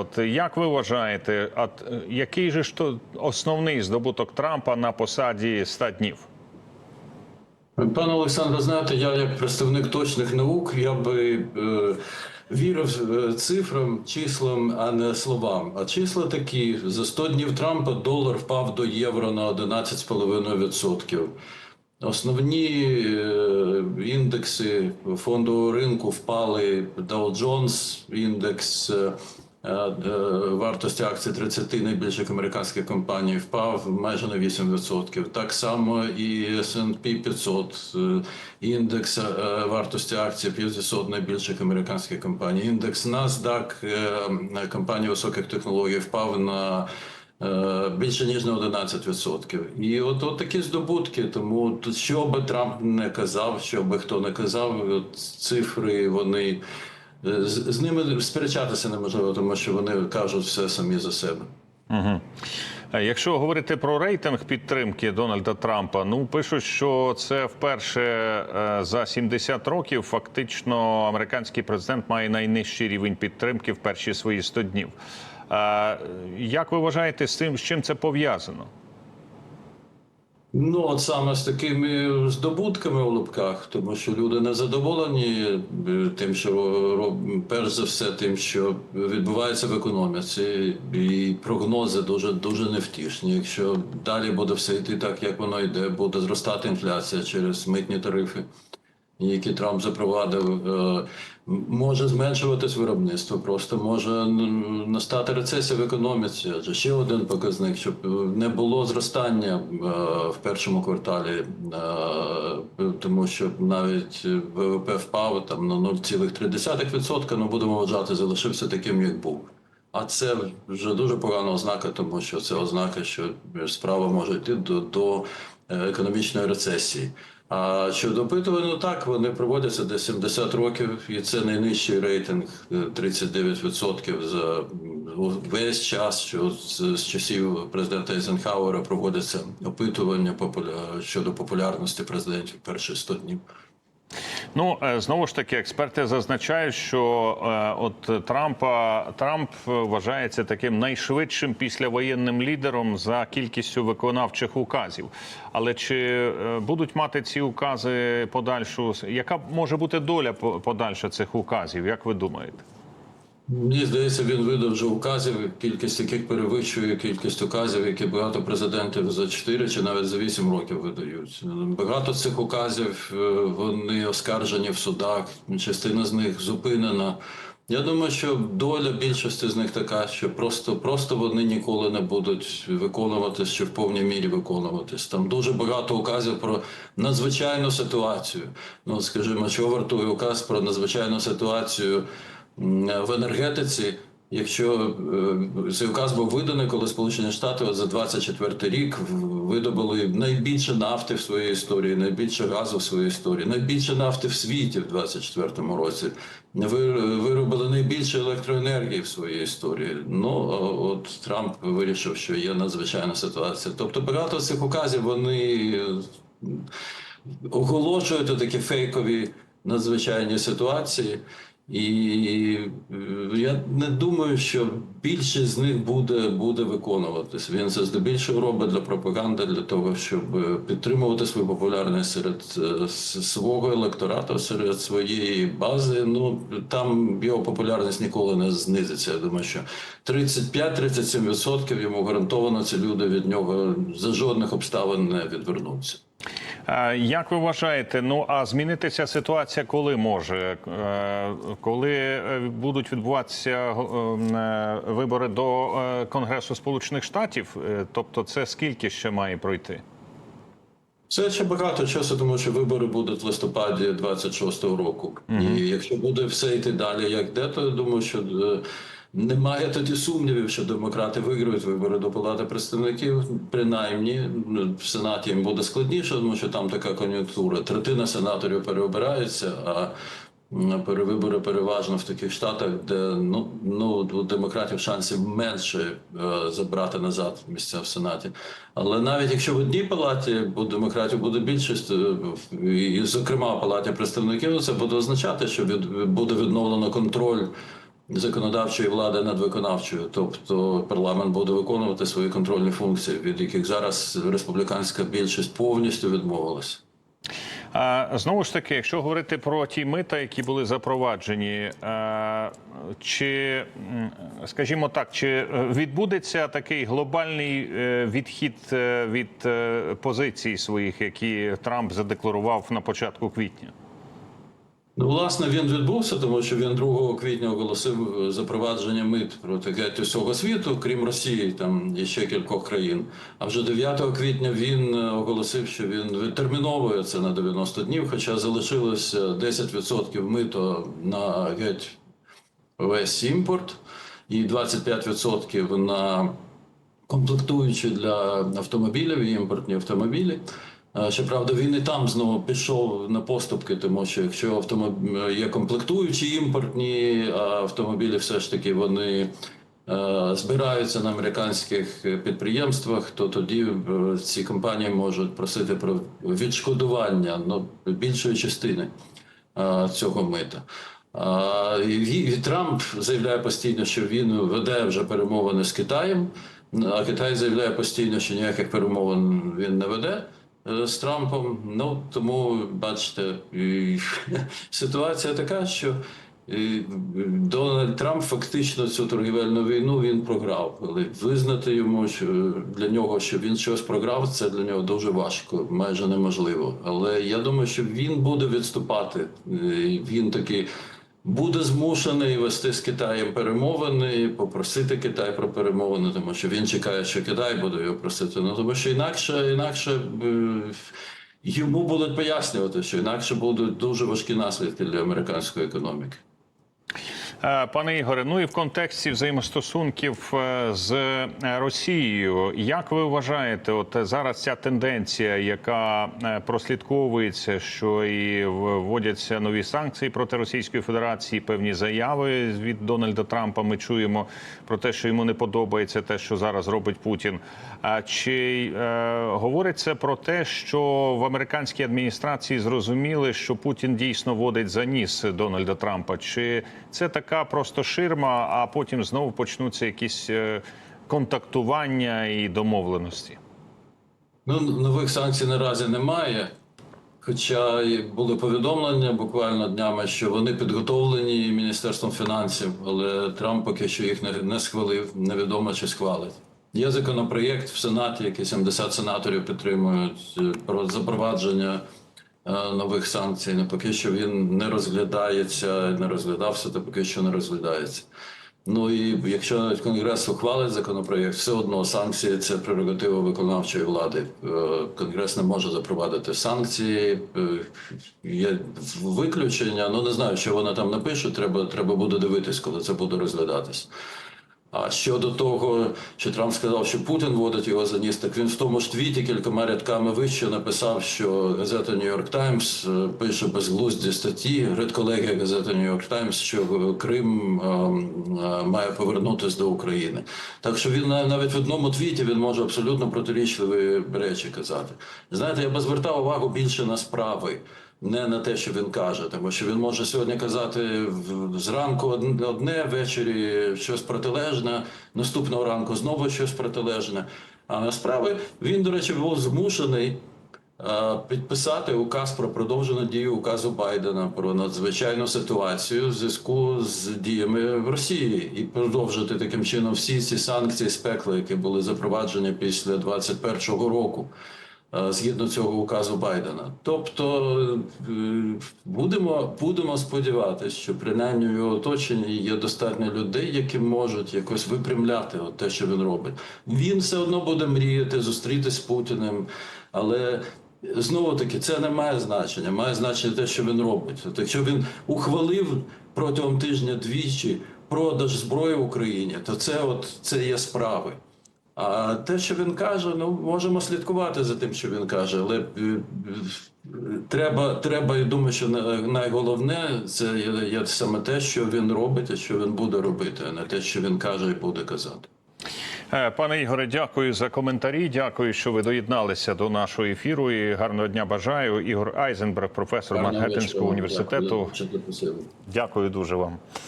От як ви вважаєте, от е, який же ж то основний здобуток Трампа на посаді 100 днів? Пане Олександре, знаєте, я як представник точних наук, я би е, вірив е, цифрам, числам, а не словам. А числа такі: за 100 днів Трампа долар впав до євро на 11,5%. Основні е, індекси фондового ринку впали. Dow Jones, індекс е, вартості акцій 30 найбільших американських компаній впав майже на 8%. Так само і S&P 500, е, індекс е, вартості акцій 500 найбільших американських компаній. Індекс NASDAQ е, компаній високих технологій впав на Е, більше ніж на 11%. І от, от такі здобутки. Тому що би Трамп не казав, що би хто не казав, цифри вони е, з, з ними сперечатися неможливо, тому що вони кажуть все самі за себе. Угу. Якщо говорити про рейтинг підтримки Дональда Трампа, ну пишуть, що це вперше е, за 70 років фактично американський президент має найнижчий рівень підтримки в перші свої 100 днів. Е, Як ви вважаєте, з цим з чим це пов'язано? Ну, от саме з такими здобутками у лапках, тому що люди не задоволені е, тим, що перш за все, тим, що відбувається в економіці, і прогнози дуже дуже невтішні. Якщо далі буде все йти так, як воно йде, буде зростати інфляція через митні тарифи, які Трамп запровадив, е, може зменшуватись виробництво. Просто може настати рецесія в економіці. Адже ще один показник, щоб не було зростання е, в першому кварталі, е, тому що навіть ВВП впав там на 0,3%, ну будемо вважати, залишився таким, як був. А це вже дуже погана ознака, тому що це ознака, що справа може йти до, до економічної рецесії. А щодо опитувань, ну так вони проводяться до 70 років, і це найнижчий рейтинг е, 39% за весь час, що з, часів президента Ейзенхауера проводяться опитування щодо популярності президентів перші 100 днів. Ну е, знову ж таки, експерти зазначають, що е, от Трампа Трамп вважається таким найшвидшим післявоєнним лідером за кількістю виконавчих указів. Але чи е, будуть мати ці укази подальшу? Яка може бути доля по- подальша цих указів? Як ви думаєте? Мені здається, він видав вже указів, кількість яких перевищує кількість указів, які багато президентів за 4 чи навіть за 8 років видають. Багато цих указів е, вони оскаржені в судах, частина з них зупинена. Я думаю, що доля більшості з них така, що просто, просто вони ніколи не будуть виконуватись чи в повній мірі виконуватись. Там дуже багато указів про надзвичайну ситуацію. Ну, скажімо, що вартує указ про надзвичайну ситуацію в енергетиці. Якщо е, цей указ був виданий, коли Сполучені Штати от за 24 рік видобули найбільше нафти в своїй історії, найбільше газу в своїй історії, найбільше нафти в світі в 24 році, ви- виробили найбільше електроенергії в своїй історії. Ну от Трамп вирішив, що є надзвичайна ситуація. Тобто багато цих указів вони е, оголошують такі фейкові надзвичайні ситуації. І я не думаю, що більшість з них буде, буде виконуватись. Він це здебільшого робить для пропаганди, для того, щоб е, підтримувати свою популярність серед е, свого електорату, серед своєї бази. Ну там його популярність ніколи не знизиться. Я думаю, що 35-37% йому гарантовано ці люди від нього за жодних обставин не відвернуться. Як ви вважаєте, ну а змінитися ситуація коли може? Е, Коли е, будуть відбуватися е, вибори до Конгресу Сполучених Штатів? Тобто, це скільки ще має пройти? Це ще багато часу, тому що вибори будуть в листопаді 26-го року. І якщо буде все йти далі, як де, то я думаю, що немає тоді сумнівів, що демократи виграють вибори до Палати представників. Принаймні ну, в Сенаті їм буде складніше, тому що там така кон'юнктура. Третина сенаторів переобирається, а перевибори переважно в таких штатах, де ну, ну у демократів шансів менше е, забрати назад місця в Сенаті. Але навіть якщо в одній палаті у демократів буде більшість, е, і, зокрема в палаті представників, це буде означати, що від, буде відновлено контроль законодавчої влади над виконавчою, тобто парламент буде виконувати свої контрольні функції, від яких зараз республіканська більшість повністю відмовилася. Знову ж таки, якщо говорити про ті мита, які були запроваджені, е, чи, скажімо так, чи е, відбудеться такий глобальний е, відхід від позицій своїх, які Трамп задекларував на початку квітня? Ну, власне, він відбувся, тому що він 2 квітня оголосив е, запровадження мит проти геть усього світу, крім Росії, там і ще кількох країн. А вже 9 квітня він е, оголосив, що він відтерміновує це на 90 днів, хоча залишилось е, 10% мито на геть весь імпорт і 25% на комплектуючі для автомобілів і імпортні автомобілі. Е, Щоправда, він і там знову пішов на поступки, тому що якщо автомоб... є комплектуючі імпортні, а автомобілі все ж таки вони е, збираються на американських підприємствах, то тоді е, ці компанії можуть просити про відшкодування ну, більшої частини цього мита. І, Трамп заявляє постійно, що він веде вже перемовини з Китаєм, а Китай заявляє постійно, що ніяких перемовин він не веде з Трампом. Ну тому бачите, ситуація така, що Дональд Трамп фактично цю торгівельну війну він програв. Але визнати йому, що для нього, що він щось програв, це для нього дуже важко, майже неможливо. Але я думаю, що він буде відступати. Він такий буде змушений вести з Китаєм перемовини, попросити Китай про перемовини, тому що він чекає, що Китай буде його просити. Ну тому що інакше, інакше е, йому будуть пояснювати, що інакше будуть дуже важкі наслідки для американської економіки. Е, Пане Ігоре, ну і в контексті взаємостосунків е, з Росією, як ви вважаєте, от зараз ця тенденція, яка е, прослідковується, що і вводяться нові санкції проти Російської Федерації, певні заяви від Дональда Трампа. Ми чуємо про те, що йому не подобається те, що зараз робить Путін. А чи е, говориться про те, що в американській адміністрації зрозуміли, що Путін дійсно водить за ніс Дональда Трампа? Чи це така просто ширма, а потім знову почнуться якісь е, контактування і домовленості? Ну, нових санкцій наразі немає. Хоча були повідомлення буквально днями, що вони підготовлені Міністерством фінансів, але Трамп поки що їх не, схвалив, невідомо чи схвалить. Є законопроєкт в Сенаті, який 70 сенаторів підтримують е, про запровадження нових санкцій. Ну, поки що він не розглядається, не розглядався, то поки що не розглядається. Ну і якщо навіть Конгрес ухвалить законопроєкт, все одно санкції це прерогатива виконавчої влади. Е, Конгрес не може запровадити санкції. Е, Є виключення. Ну не знаю, що вони там напишуть. Треба, треба буде дивитись, коли це буде розглядатись. А щодо того, що Трамп сказав, що Путін водить його за ніс, так він в тому ж твіті кількома рядками вище написав, що газета Нью-Йорк Таймс е, пише безглузді статті, редколегія газети Нью-Йорк Таймс, що Крим е, е, має повернутися до України. Так що він на- навіть в одному твіті він може абсолютно протирічливі речі казати. Знаєте, я би звертав увагу більше на справи. Не на те, що він каже, тому що він може сьогодні казати зранку одне- ввечері щось протилежне, наступного ранку знову щось протилежне. А насправді він, до речі, був змушений е, підписати указ про продовжену дію указу Байдена про надзвичайну ситуацію в зв'язку з діями в Росії і продовжити таким чином всі ці санкції з які були запроваджені після 2021 року. Е, Згідно цього указу Байдена, тобто е, будемо будемо сподіватися, що принаймні в його оточенні є достатньо людей, які можуть якось випрямляти от те, що він робить. Він все одно буде мріяти зустрітися з Путіним, але знову таки це не має значення. Має значення те, що він робить. От якщо він ухвалив протягом тижня двічі продаж зброї Україні, то це от це є справи. А те, що він каже, ну можемо слідкувати за тим, що він каже, але е, треба, треба, я думаю, що на- найголовне це є, саме те, що він робить, і що він буде робити, а не те, що він каже і буде казати. Е, Пане Ігоре, дякую за коментарі. Дякую, що ви доєдналися до нашого ефіру. І гарного дня бажаю. Ігор Айзенберг, професор Гарного Манхеттенського університету. Дякую дуже вам.